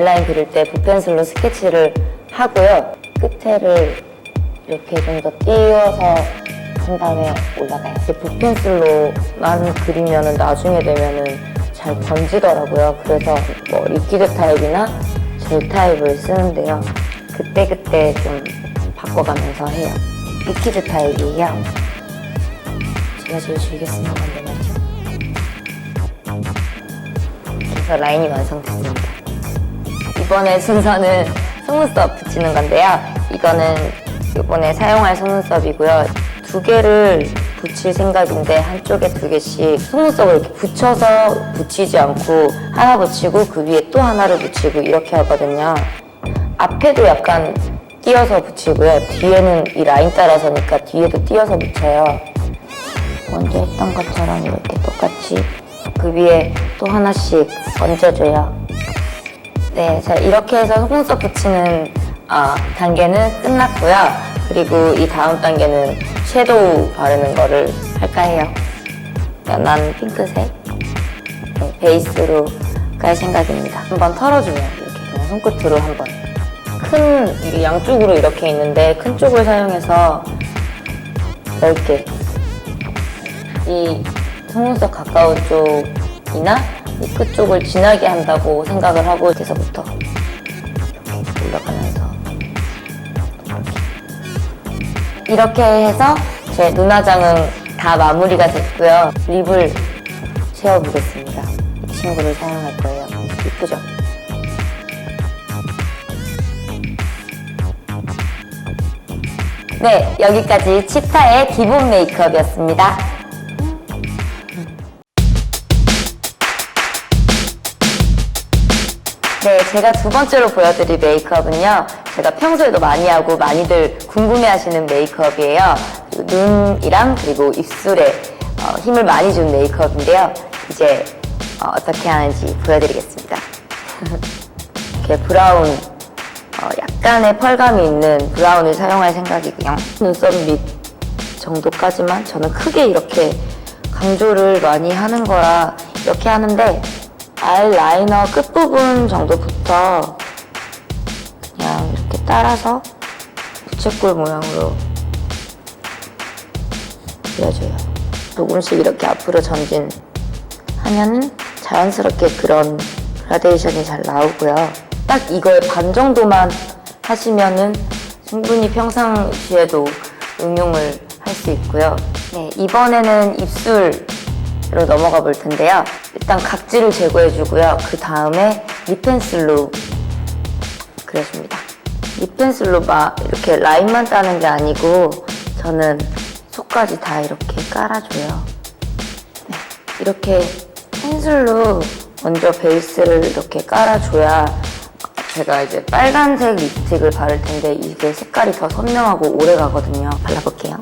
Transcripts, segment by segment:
아이라인 그릴 때 붓펜슬로 스케치를 하고요. 끝에를 이렇게 좀 더 띄워서 한 다음에 올라가요. 이제 붓펜슬로만 그리면은 나중에 되면은 잘 번지더라고요. 그래서 뭐 리퀴드 타입이나 젤 타입을 쓰는데요. 그때그때 좀 바꿔가면서 해요. 리퀴드 타입이에요. 제가 제일 즐겨 쓰는 건데 말이죠. 그래서 라인이 완성됐습니다. 이번에 순서는 속눈썹 붙이는 건데요. 이거는 이번에 사용할 속눈썹이고요. 두 개를 붙일 생각인데 한쪽에 두 개씩 속눈썹을 이렇게 붙여서 붙이지 않고 하나 붙이고 그 위에 또 하나를 붙이고 이렇게 하거든요. 앞에도 약간 띄어서 붙이고요. 뒤에는 이 라인 따라서니까 뒤에도 띄어서 붙여요. 먼저 했던 것처럼 이렇게 똑같이 그 위에 또 하나씩 얹어줘요. 네, 자 이렇게 해서 속눈썹 붙이는 어, 단계는 끝났고요. 그리고 이 다음 단계는 섀도우 바르는 거를 할까 해요. 연한 핑크색 네, 베이스로 깔 생각입니다. 한번 털어주면 이렇게 그냥 손끝으로 한번 큰 양쪽으로 이렇게 있는데 큰 쪽을 사용해서 넓게 이 속눈썹 가까운 쪽이나 이 끝쪽을 진하게 한다고 생각을 하고 이렇게 올라가면서 이렇게 해서 제 눈화장은 다 마무리가 됐고요. 립을 채워보겠습니다. 이 친구를 사용할 거예요. 이쁘죠? 네, 여기까지 치타의 기본 메이크업이었습니다. 네, 제가 두 번째로 보여드릴 메이크업은요. 제가 평소에도 많이 하고 많이들 궁금해하시는 메이크업이에요. 눈이랑 그리고 입술에 어, 힘을 많이 준 메이크업인데요. 이제 어, 떻게 하는지 보여드리겠습니다. 이렇게 브라운, 어, 약간의 펄감이 있는 브라운을 사용할 생각이고요. 눈썹 밑 정도까지만 저는 크게 이렇게 강조를 많이 하는 거라 이렇게 하는데 아이라이너 끝부분 정도부터 그냥 이렇게 따라서 부채꼴 모양으로 그려줘요. 조금씩 이렇게 앞으로 전진하면은 자연스럽게 그런 그라데이션이 잘 나오고요. 딱 이거의 반 정도만 하시면은 충분히 평상시에도 응용을 할 수 있고요. 네, 이번에는 입술 로 넘어가 볼 텐데요. 일단 각질을 제거해주고요. 그 다음에 립펜슬로 그려줍니다. 립펜슬로 막 이렇게 라인만 따는 게 아니고 저는 속까지 다 이렇게 깔아줘요. 네, 이렇게 펜슬로 먼저 베이스를 이렇게 깔아줘야 제가 이제 빨간색 립스틱을 바를 텐데 이게 색깔이 더 선명하고 오래 가거든요. 발라볼게요.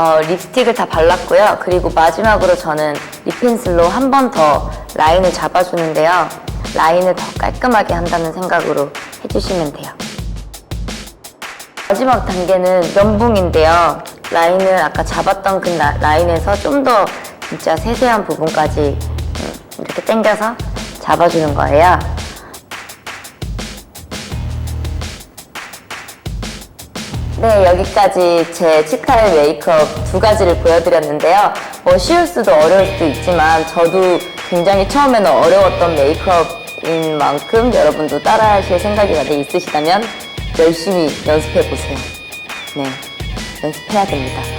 어, 립스틱을 다 발랐고요. 그리고 마지막으로 저는 립펜슬로 한 번 더 라인을 잡아주는데요. 라인을 더 깔끔하게 한다는 생각으로 해주시면 돼요. 마지막 단계는 면봉인데요. 라인을 아까 잡았던 그 라- 라인에서 좀 더 진짜 세세한 부분까지 음, 이렇게 당겨서 잡아주는 거예요. 네, 여기까지 제 치카의 메이크업 두 가지를 보여드렸는데요. 뭐 쉬울 수도 어려울 수도 있지만 저도 굉장히 처음에는 어려웠던 메이크업인 만큼 여러분도 따라하실 생각이 만약 있으시다면 열심히 연습해 보세요. 네, 연습해야 됩니다.